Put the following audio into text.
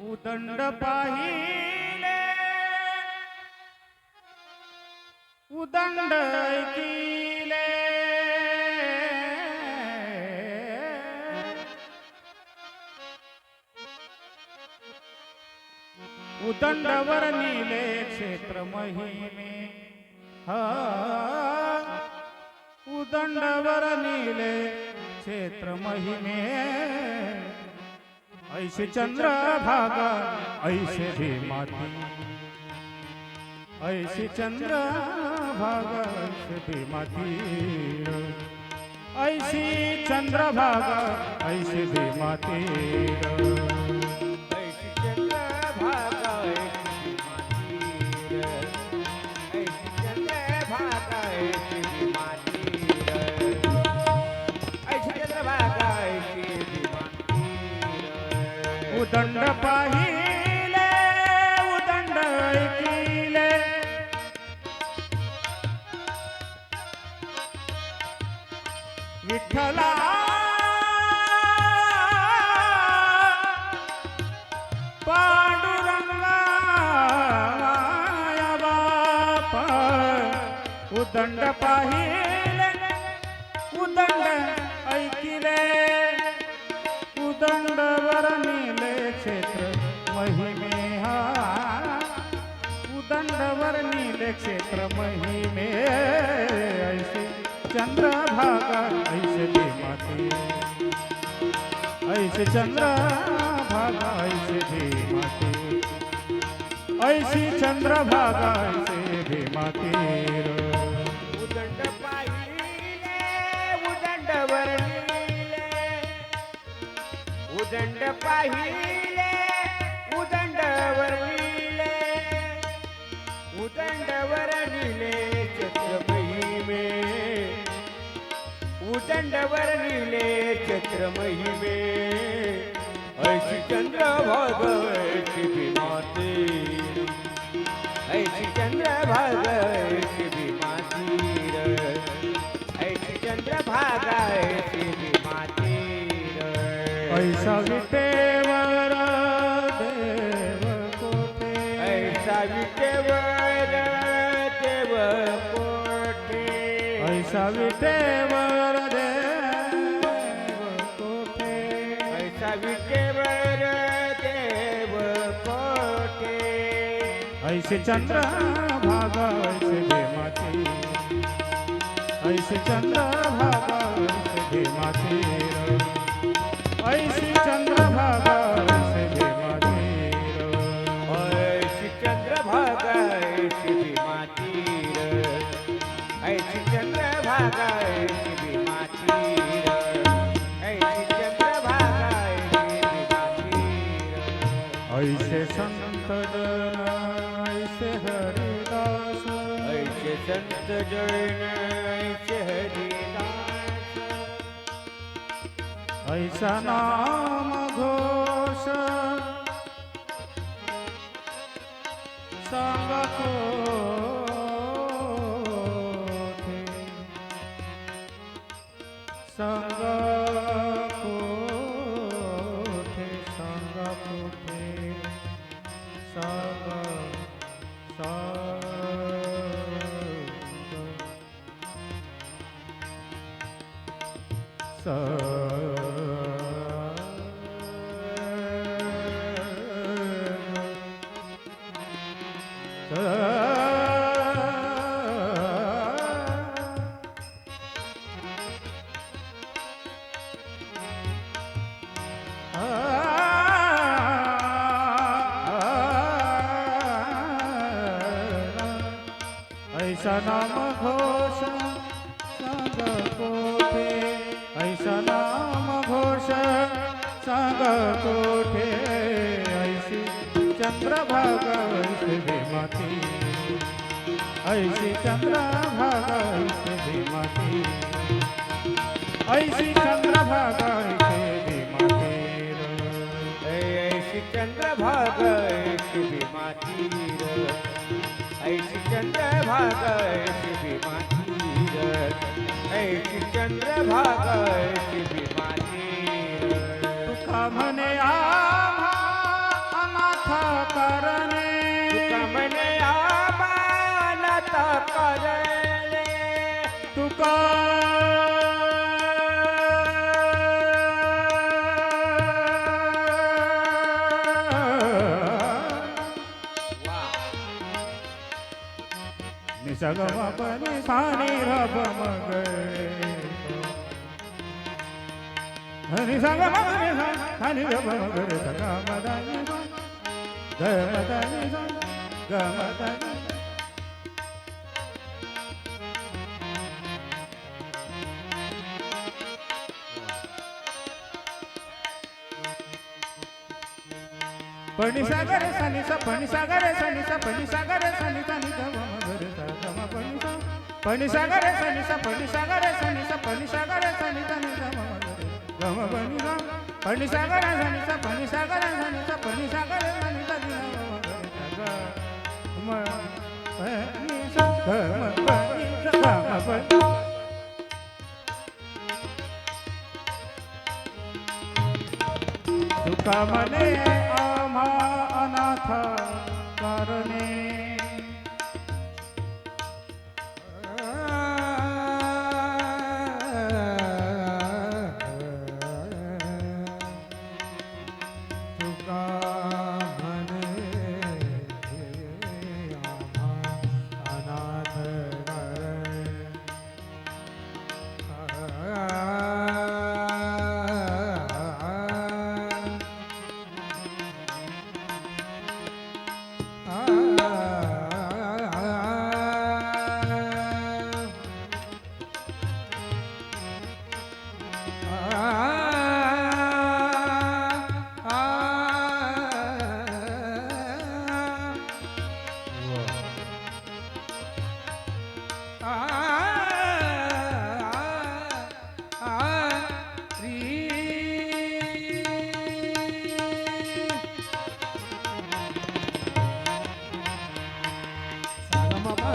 उदंड पाहिले. उदंड किले उदंडवर नीले क्षेत्र महिमे. हा. उदंडवर नीले क्षेत्र महिमे. ऐसे चंद्र भागा, ऐसे भीमाती। ऐसे चंद्र भागा, ऐसे भीमाती। ऐसी चंद्र भागा, ऐसे भीमाती। उदंड पाहिले उदंड ऐकिले. विठ्ठला पांडुरंगा बाप उदंड पाहिले उदंड उदंड वर्णिले क्षेत्र महिमे। ऐसे चंद्र भागा ऐसे भीमाती। ऐसे चंद्र भागा ऐसे भीमाती। ऐसी चंद्र भागा ऐसे भीमाती। उदंड पाहिले उदंड उदंड उदंड वर्णिले चत्र महिमे ऐशी चंद्र भाग ऐशी भीमाते चंद्र भाग ऐशी भीमातीर ऐशी चंद्र भाग ऐशी भीमातीर ऐसा विटेवर देव कोठे ऐसा विटेवर देव कोठे ऐसा विटेवर विटेवर देव कोठे ऐसे चंद्र भागा, ऐसे भीमाती ऐसे चंद्र भागा, ऐसे भीमाती ऐसे चंद्र સંત જૈન શહેરી ઐસા નામ ઘોષ સંગ સંગ ऐसा नाम घोष संग ऐसा नाम घोष संग कोठे ऐसी चंद्रभागा ऐसे ऐसी ऐसे भीमाती ऐसी ऐसे भीमाती ऐशी चंद्र भीमातीर ऐशी चंद्र भाग ऐशी चंद्र ऐशी भीमातीर तुका म्हणे आम्हा आबानत करणे तुका निसगम पनि सानी रब मगरे निसगम पनि सानी रब मगरे सगा मदनि પણી સાગર સની સા પણી સાગર સની સા પણી સાગર સની સા ની ગમ ઘર સા ગમ પણી સા પણી સાગર સની સા પણી સાગર સની સા સુખ મને આ અનાથ કરને